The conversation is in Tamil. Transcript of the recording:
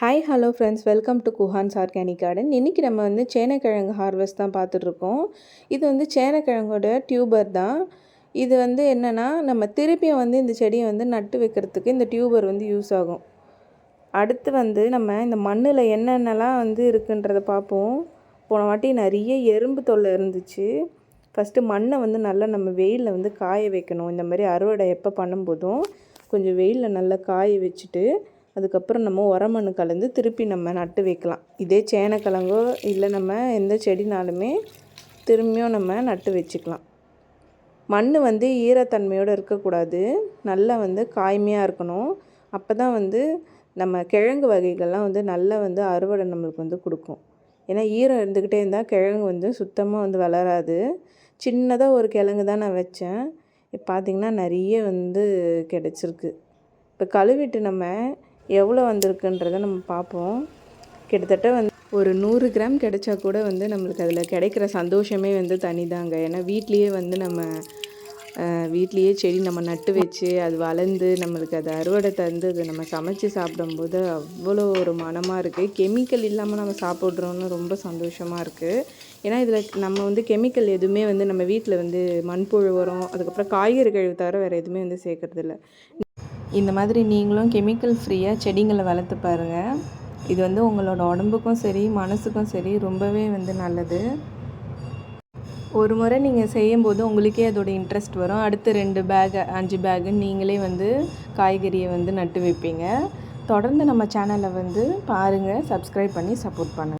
Hi hello friends welcome to Guhan's organic garden இன்றைக்கி நம்ம வந்து சேனைக்கிழங்கு ஹார்வெஸ்ட் தான் பார்த்துட்ருக்கோம். இது வந்து சேனைக்கிழங்கோட டியூபர் தான். இது வந்து என்னென்னா நம்ம திருப்பியும் வந்து இந்த செடியை வந்து நட்டு வைக்கிறதுக்கு இந்த டியூபர் வந்து யூஸ் ஆகும். அடுத்து வந்து நம்ம இந்த மண்ணில் என்னென்னலாம் வந்து இருக்குன்றத பார்ப்போம். போன வாட்டி நிறைய எறும்பு தொல்லை இருந்துச்சு. ஃபஸ்ட்டு மண்ணை வந்து நல்லா நம்ம வெயிலில் வந்து காய வைக்கணும். இந்த மாதிரி அறுவடை எப்போ பண்ணும்போதும் கொஞ்சம் வெயிலில் நல்லா காய வச்சுட்டு அதுக்கப்புறம் நம்ம உரமண்ணு கலந்து திருப்பி நம்ம நட்டு வைக்கலாம். இதே சேனக்கிழங்கோ இல்லை நம்ம எந்த செடினாலுமே திரும்பியும் நம்ம நட்டு வச்சுக்கலாம். மண் வந்து ஈரத்தன்மையோடு இருக்கக்கூடாது. நல்லா வந்து காய்மையாக இருக்கணும். அப்போ தான் வந்து நம்ம கிழங்கு வகைகள்லாம் வந்து நல்லா வந்து அறுவடை நம்மளுக்கு வந்து கொடுக்கும். ஏன்னா ஈரம் இருந்துக்கிட்டே இருந்தால் கிழங்கு வந்து சுத்தமாக வந்து வளராது. சின்னதாக ஒரு கிழங்கு தான் நான் வச்சேன். இப்போ பார்த்திங்கன்னா நிறைய வந்து கிடச்சிருக்கு. இப்போ கழுவிட்டு நம்ம எவ்வளோ வந்திருக்குன்றதை நம்ம பார்ப்போம். கிட்டத்தட்ட வந்து ஒரு நூறு கிராம் கிடைச்சா கூட வந்து நம்மளுக்கு அதில் கிடைக்கிற சந்தோஷமே வந்து தனிதாங்க. ஏன்னா வீட்லேயே வந்து நம்ம வீட்லேயே செடி நம்ம நட்டு வச்சு அது வளர்ந்து நம்மளுக்கு அது அறுவடை தந்து அதை நம்ம சமைச்சு சாப்பிடும்போது அவ்வளோ ஒரு மனமாக இருக்குது கெமிக்கல் இல்லாமல் நம்ம சாப்பிட்றோன்னு ரொம்ப சந்தோஷமாக இருக்குது ஏன்னா இதில் நம்ம வந்து கெமிக்கல் எதுவுமே வந்து நம்ம வீட்டில் வந்து மண்புழு உரம் அதுக்கப்புறம் காய்கறி கழிவு தவிர வேறு எதுவுமே வந்து சேர்க்குறதில்ல. இந்த மாதிரி நீங்களும் கெமிக்கல் ஃப்ரீயாக செடிங்களை வளர்த்து பாருங்கள் இது வந்து உங்களோட உடம்புக்கும் சரி மனசுக்கும் சரி ரொம்பவே வந்து நல்லது. ஒரு முறை நீங்கள் செய்யும்போது உங்களுக்கே அதோட இன்ட்ரெஸ்ட் வரும். அடுத்து ரெண்டு பேக் அஞ்சு பேகு நீங்களே வந்து காய்கறியை வந்து நட்டு வைப்பீங்க. தொடர்ந்து நம்ம சேனலை வந்து பாருங்கள் சப்ஸ்கிரைப் பண்ணி சப்போர்ட் பண்ணுங்கள்